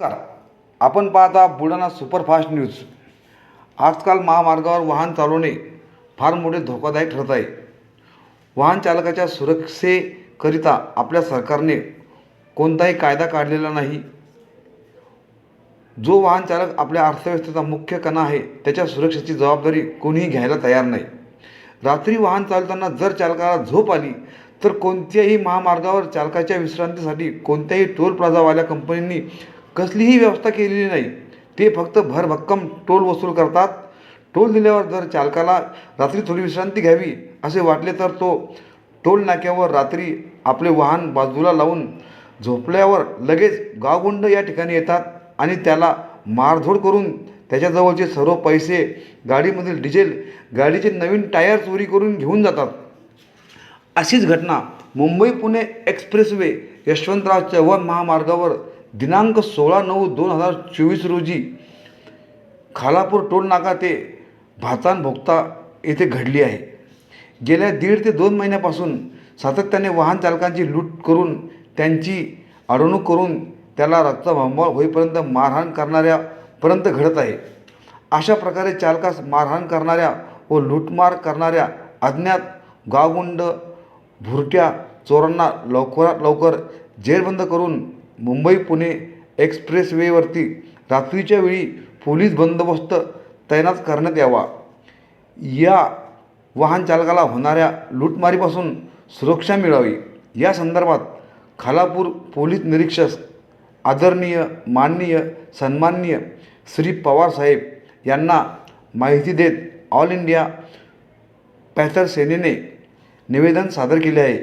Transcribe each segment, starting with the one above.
आपण पाहता Buldhana superfast news. आजकाल महामार्गावर वाहन चालवणे फार मोठे धोकादायक ठरत आहे. वाहन चालकाच्या सुरक्षेकरिता आपल्या सरकारने कोणताही कायदा काढलेला नाही. जो वाहन चालक आपल्या अर्थव्यवस्थेचा मुख्य कणा आहे त्याच्या सुरक्षेची जबाबदारी कोणीही घ्यायला तयार नाही. रात्री वाहन चालवताना जर चालकाला झोप आली तर कोणत्याही महामार्गावर चालकाच्या विश्रांतीसाठी कोणत्याही टोल प्लाझावाल्या कंपनींनी कसलीही व्यवस्था केलेली नाही. ते फक्त भरभक्कम टोल वसूल करतात. टोल दिल्यावर जर चालकाला रात्री थोडी विश्रांती घ्यावी असे वाटले तर तो टोल नाक्यावर रात्री आपले वाहन बाजूला लावून झोपल्यावर लगेच गावगुंड या ठिकाणी येतात आणि त्याला मारधोड करून त्याच्याजवळचे सर्व पैसे गाडीमधील डिझेल गाडीचे नवीन टायर चोरी करून घेऊन जातात. अशीच घटना मुंबई पुणे एक्सप्रेसवे यशवंतराव चव्हाण महामार्गावर दिनांक सोळा नऊ दोन हजार चोवीस रोजी खालापूर टोल नाका ते भातान भोगता येथे घडली आहे. गेल्या दीड ते दोन महिन्यापासून सातत्याने वाहन चालकांची लूट करून त्यांची अडवणूक करून त्याला रक्तभांबाळ होईपर्यंत मारहाण करणाऱ्यापर्यंत घडत आहे. अशा प्रकारे चालकास मारहाण करणाऱ्या व लूटमार करणाऱ्या अज्ञात गावगुंड भुरट्या चोरांना लवकरात लवकर जेरबंद करून मुंबई पुणे एक्सप्रेसवेवरती रात्रीच्या वेळी पोलीस बंदोबस्त तैनात करण्यात यावा. या वाहन चालकाला होणाऱ्या लूटमारीपासून सुरक्षा मिळावी. या संदर्भात खालापूर पोलीस निरीक्षक आदरणीय माननीय सन्माननीय श्री पवारसाहेब यांना माहिती देत ऑल इंडिया पॅथर सेनेने निवेदन सादर केले आहे.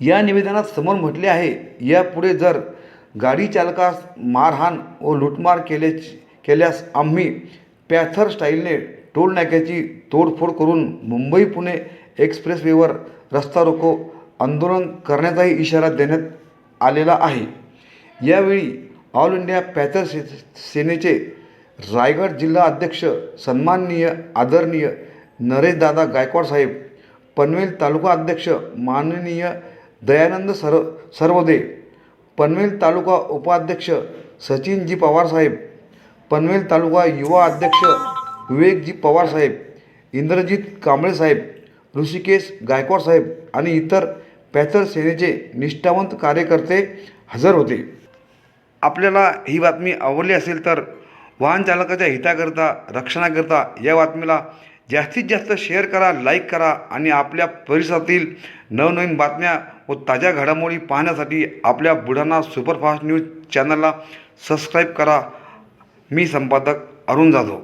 या निवेदनात समोर म्हटले आहे यापुढे जर गाडी चालकास मारहाण व लूटमार केले केल्यास आम्ही पॅथर स्टाईलने टोल नाक्याची तोडफोड करून मुंबई पुणे एक्सप्रेसवेवर रस्ता रोको आंदोलन करण्याचाही इशारा देण्यात आलेला आहे. यावेळी ऑल इंडिया पॅथर से सेनेचे रायगड जिल्हा अध्यक्ष सन्माननीय आदरणीय नरेशदादा गायकवाड साहेब पनवेल तालुका अध्यक्ष माननीय दयानंद सर सर्वदे पनवेल तालुका उपाध्यक्ष सचिनजी पवारसाहेब पनवेल तालुका युवा अध्यक्ष विवेकजी पवारसाहेब इंद्रजित कांबळे साहेब ऋषिकेश गायकवाड साहेब आणि इतर पॅथर सेनेचे निष्ठावंत कार्यकर्ते हजर होते. आपल्याला ही बातमी आवडली असेल तर वाहन चालकाच्या हिताकरता रक्षणाकरता या बातमीला जास्तीत जास्त शेअर करा लाईक करा आणि आपल्या परिसरातील नवनवीन बातम्या व ताज्या घडामोडी पाहण्यासाठी आपल्या बुलढाणा सुपरफास्ट न्यूज चॅनलला सबस्क्राईब करा. मी संपादक अरुण जाधव.